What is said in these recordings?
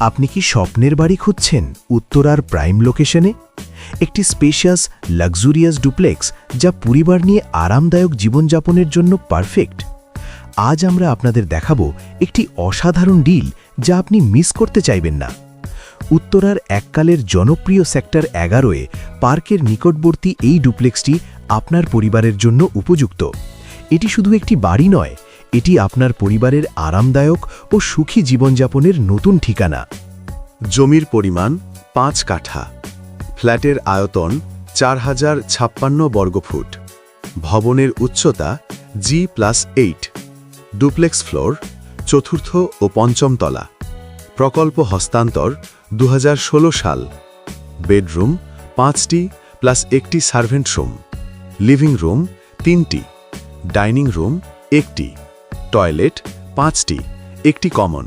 আপনি কি স্বপ্নের বাড়ি খুঁজছেন উত্তরার প্রাইম লোকেশনে? একটি স্পেশাস লাক্সুরিয়াস ডুপ্লেক্স যা পরিবার নিয়ে আরামদায়ক জীবনযাপনের জন্য পারফেক্ট। আজ আমরা আপনাদের দেখাবো একটি অসাধারণ ডিল যা আপনি মিস করতে চাইবেন না। উত্তরার এককালের জনপ্রিয় সেক্টর এগারোয়ে পার্কের নিকটবর্তী এই ডুপ্লেক্সটি আপনার পরিবারের জন্য উপযুক্ত। এটি শুধু একটি বাড়ি নয় এটি আপনার পরিবারের আরামদায়ক ও সুখী জীবনযাপনের নতুন ঠিকানা। জমির পরিমাণ পাঁচ কাঠা। ফ্ল্যাটের আয়তন চার হাজার ছাপ্পান্ন বর্গফুট। ভবনের উচ্চতা G plus eight duplex floor, চতুর্থ ও পঞ্চম তলা। প্রকল্প হস্তান্তর দু হাজার ষোলো সাল। বেডরুম পাঁচটি প্লাস একটি সার্ভেন্ট রুম। লিভিং রুম তিনটি। ডাইনিং রুম একটি। টয়লেট পাঁচটি, একটি কমন,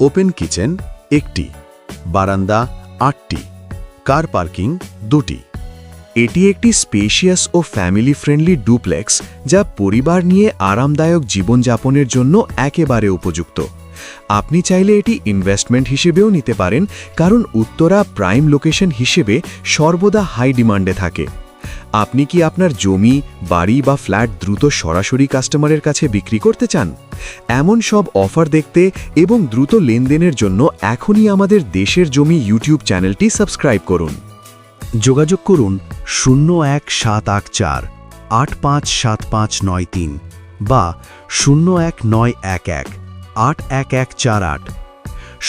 ওপেন কিচেন একটি, বারান্দা আটটি, কার পার্কিং দুটি। এটি একটি স্পেশিয়াস ও ফ্যামিলি ফ্রেন্ডলি ডুপ্লেক্স যা পরিবার নিয়ে আরামদায়ক জীবনযাপনের জন্য একেবারে উপযুক্ত। আপনি চাইলে এটি ইনভেস্টমেন্ট হিসেবেও নিতে পারেন, কারণ উত্তরা প্রাইম লোকেশন হিসেবে সর্বদা হাই ডিমান্ডে থাকে। আপনি কি আপনার জমি, বাড়ি বা ফ্ল্যাট দ্রুত সরাসরি কাস্টমারের কাছে বিক্রি করতে চান? এমন সব অফার দেখতে এবং দ্রুত লেনদেনের জন্য এখনই আমাদের দেশের জমি ইউটিউব চ্যানেলটি সাবস্ক্রাইব করুন। যোগাযোগ করুন শূন্য এক সাত আট চার আট পাঁচ সাত পাঁচ নয় তিন বা শূন্য এক নয় এক এক আট এক এক চার আট।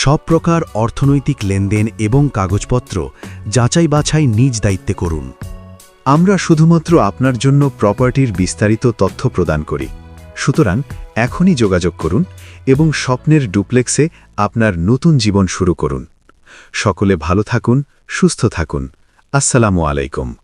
সব প্রকার অর্থনৈতিক লেনদেন এবং কাগজপত্র যাচাই বাছাই নিজ দায়িত্বে করুন। আমরা শুধুমাত্র আপনার জন্য প্রপার্টির বিস্তারিত তথ্য প্রদান করি। সুতরাং, এখনই যোগাযোগ করুন এবং স্বপ্নের ডুপ্লেক্সে আপনার নতুন জীবন শুরু করুন। সকলে ভালো থাকুন, সুস্থ থাকুন। আসসালামু আলাইকুম।